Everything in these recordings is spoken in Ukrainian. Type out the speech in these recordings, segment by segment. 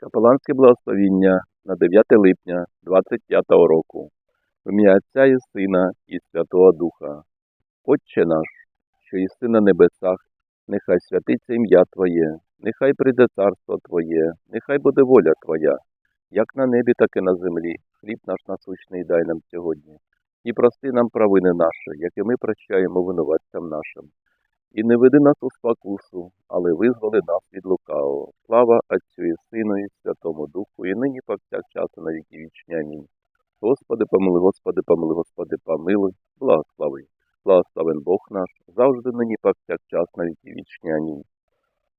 Капеланське благословіння на 9 липня 25 року. В ім'я Отця і Сина і Святого Духа. Отче наш, що єси на небесах, нехай святиться ім'я Твоє, нехай прийде царство Твоє, нехай буде воля Твоя, як на небі, так і на землі. Хліб наш насущний дай нам сьогодні. І прости нам провини наші, як і ми прощаємо винуватцям нашим. І не веди нас у спокусу, але визволи нас від лукавого. Слава Отцю і Сину і Святому Духу, і нині повсякчас і на віки вічні. Амінь. Господи, помилуй, Господи, помилуй, Господи, помилуй, благослови. Благословен Бог наш, завжди нині повсякчас на віки вічні. Амінь.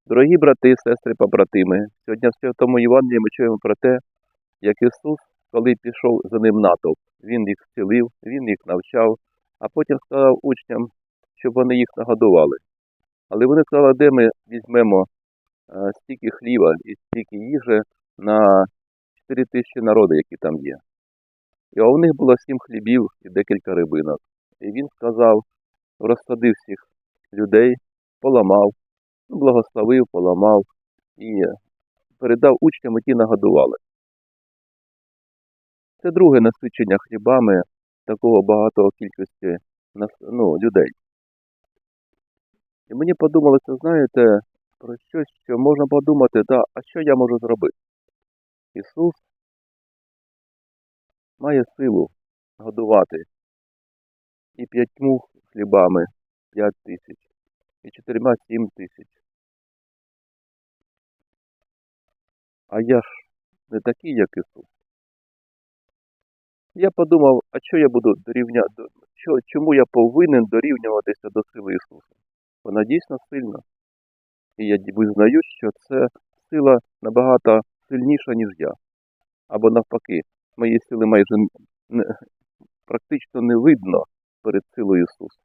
Дорогі брати, сестри, побратими, сьогодні в Святому Євангелії ми чуємо про те, як Ісус, коли пішов за ним натовп, Він їх зцілив, Він їх навчав, а потім сказав учням, щоб вони їх нагодували. Але вони сказали, де ми візьмемо е, стільки хліба і стільки їжі на 4 тисячі народу, які там є. І у них було сім хлібів і декілька рибинок. І він сказав, розсадив всіх людей, поламав, благословив, поламав і передав учням, які нагодували. Це друге насичення хлібами такого багатого кількості ну, людей. І мені подумалося, знаєте, про щось, що можна подумати, да, а що я можу зробити? Ісус має силу годувати і п'ятьму хлібами п'ять тисяч, і чотирма сім тисяч. А я ж не такий, як Ісус. Я подумав, а що я буду дорівняти, чому я повинен дорівнюватися до сили Ісуса? Вона дійсно сильна. І я визнаю, що це сила набагато сильніша, ніж я. Або навпаки, мої сили майже не, практично не видно перед силою Ісуса.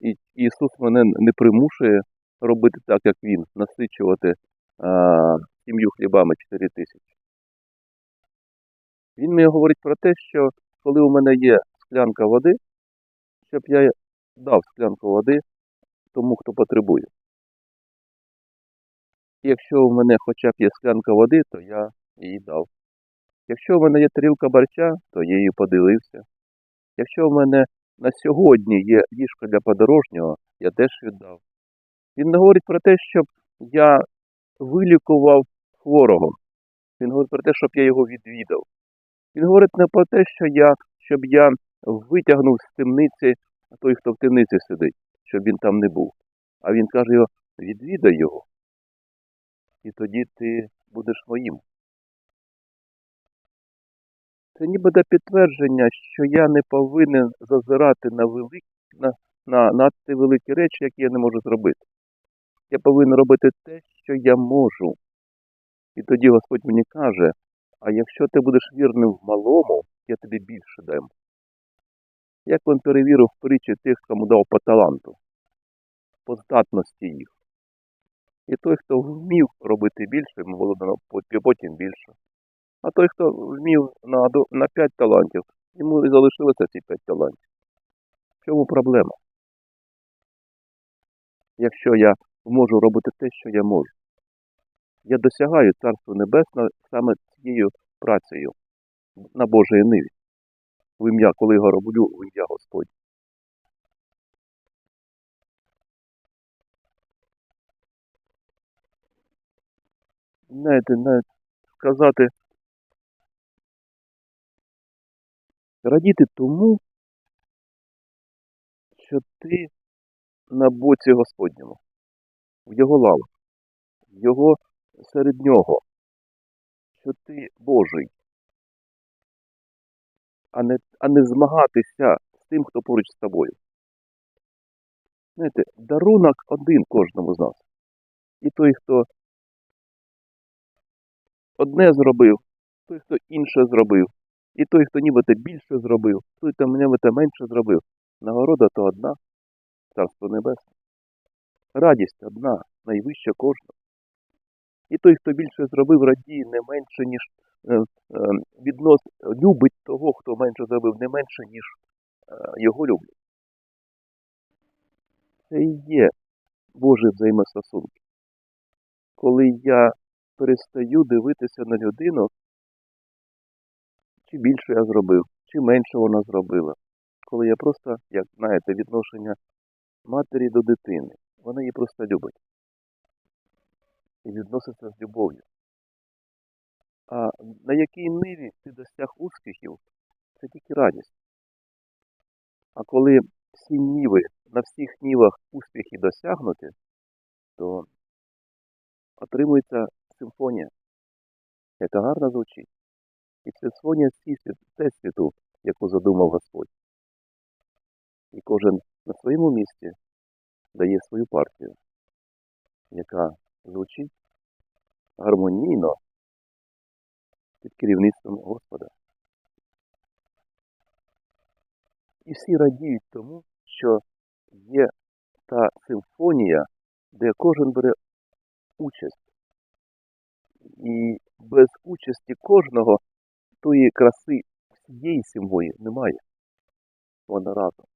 І Ісус мене не примушує робити так, як Він, насичувати сім'ю хлібами 4 тисячі. Він мені говорить про те, що коли у мене є склянка води, щоб я дав склянку води тому, хто потребує. Якщо у мене хоча б є склянка води, то я її дав. Якщо в мене є тарілка борща, то я її поділився. Якщо в мене на сьогодні є ліжко для подорожнього, я теж віддав. Він не говорить про те, щоб я вилікував хворого. Він говорить про те, щоб я його відвідав. Він говорить не про те, що я, щоб я витягнув з темниці той, хто в темниці сидить, щоб він там не був. А він каже його, відвідай його. І тоді ти будеш моїм. Це нібито підтвердження, що я не повинен зазирати на велик, на, на надто великі речі, які я не можу зробити. Я повинен робити те, що я можу. І тоді Господь мені каже, а якщо ти будеш вірним в малому, я тобі більше дам. Як він перевірив притчі тих, кому дав по таланту, по здатності їх. І той, хто вмів робити більше, йому було дано потім більше. А той, хто вмів на, на 5 талантів, йому і залишилося ці 5 талантів. В чому проблема? Якщо я можу робити те, що я можу. Я досягаю Царства Небесного саме цією працею на Божій ниві. В ім'я, коли його роблю, в ім'я Господь. Знаєте, навіть сказати, радіти тому, що ти на боці Господньому, в його лавах, в його серед нього, що ти Божий, а не, а не змагатися з тим, хто поруч з тобою. Знаєте, дарунок один кожному з нас. І той, хто одне зробив, той, хто інше зробив, і той, хто нібито більше зробив, той, хто нібито менше зробив. Нагорода то одна, царство небесне. Радість одна, найвища кожна. І той, хто більше зробив, радіє не менше, ніж віднос, любить того, хто менше зробив, не менше, ніж е, його люблять. Це і є Божі взаємостосунки. Коли я перестаю дивитися на людину, чи більше я зробив, чи менше вона зробила. Коли я просто, як знаєте, відношення матері до дитини. Вона її просто любить. І відноситься з любов'ю. А на якій ниві ти досяг успіхів, це тільки радість. А коли всі ніви, на всіх нівах успіхи досягнуті, то отримується симфонія, яка гарно звучить. І це симфонія всесвіту, яку задумав Господь. І кожен на своєму місці дає свою партію, яка звучить гармонійно під керівництвом Господа. І всі радіють тому, що є та симфонія, де кожен бере участь. І без участі кожного тої краси всієї симфонії немає. Вона разом.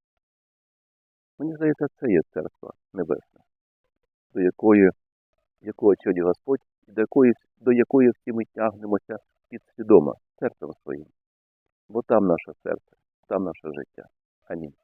Мені здається, це є церква небесна, до якої, якого чолі Господь, до якої, до якої всі ми тягнемося підсвідомо серцем своїм. Бо там наше серце, там наше життя. Амінь.